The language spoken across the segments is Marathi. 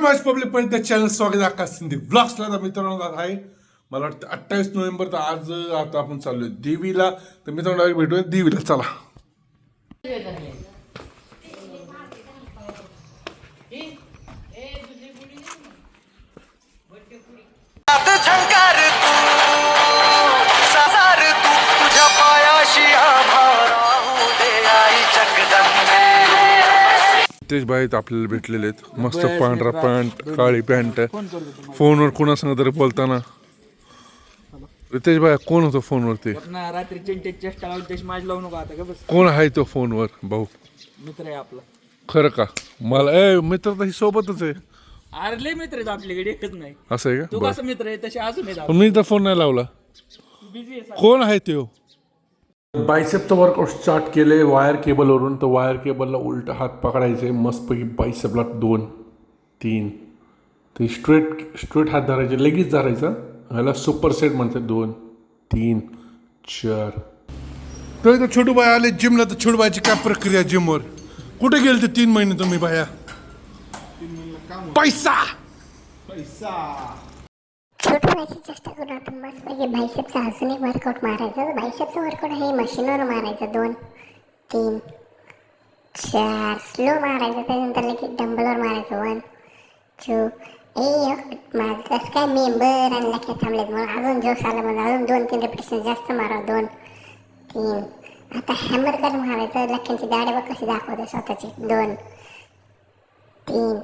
माझ्या पब्लिक पर्यंत चॅनल स्वागत आहे आकाश शिंदे. ब्लॉग्सला तर मित्रांनो आहे. मला वाटतं अठ्ठावीस नोव्हेंबर तर आज आता आपण चाललोय देवीला. तर मित्रांनो भेटूया देवीला. चला. बाई इथं आपल्याला भेटलेले आहेत. मस्त पांढरा पॅन्ट काळी पॅन्ट. फोनवर कोणासंग तरी बोलताना. रितेश भाई कोण होतं का बस? कोण आहे तो फोनवर? भाऊ. मित्र आहे आपला. खरं का? मला ए मित्र तर ही सोबतच आहे. अरे लय मित्र आहेत आपल्याकडे एकच नाही. असं आहे तू का कसं मित्र आहे? तसे अजून आहेत पण मी तर फोन नाही लावला. बिझी कोण आहे तो? बायसेपचं वर्कआउट स्टार्ट केले वायर केबलवरून तर वायर केबलला उलट हात पकडायचे मस्तपैकी बायसेपला दोन तीन ते स्ट्रेट स्ट्रेट हात धरायचे लगेच धरायचा ह्याला सुपर सेट म्हणतात दोन तीन चार. तर इथं छोटू बाय आले जिमला तर छोटू बायची काय प्रक्रिया जिमवर कुठे गेले ते तीन महिने तुम्ही बाया? पैसा! छोट व्हायची चेष्टा करून आपण मस्तपैकी बायसेपचा अजून एक वर्कआउट मारायचं. बायसेपचं वर्कआउट हे मशीनवर मारायचं दोन तीन चार. स्लो मारायचं त्याच्यानंतर लगेच डंबलवर मारायचं वन टू ए माझं कसं काय मेंबर आणि लक्षात थांबलेत. म्हणून अजून जोश आला म्हणून अजून दोन तीन रेपिटेशन जास्त मारा दोन तीन. आता हॅमर कर मारायचं लक्ष्यांची दाढी बघ कशी दाखवते स्वतःची. दोन तीन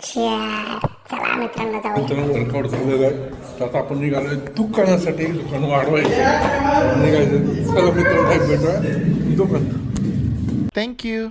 चार चला मित्रांनो जाऊया. मित्रांनो वर्कआउट झालेलं आहे. तर आता आपण निघालोय दुकानासाठी. दुकान वाढवायचं निघायचं चला मित्रांनो भेटूया. दुकान थँक्यू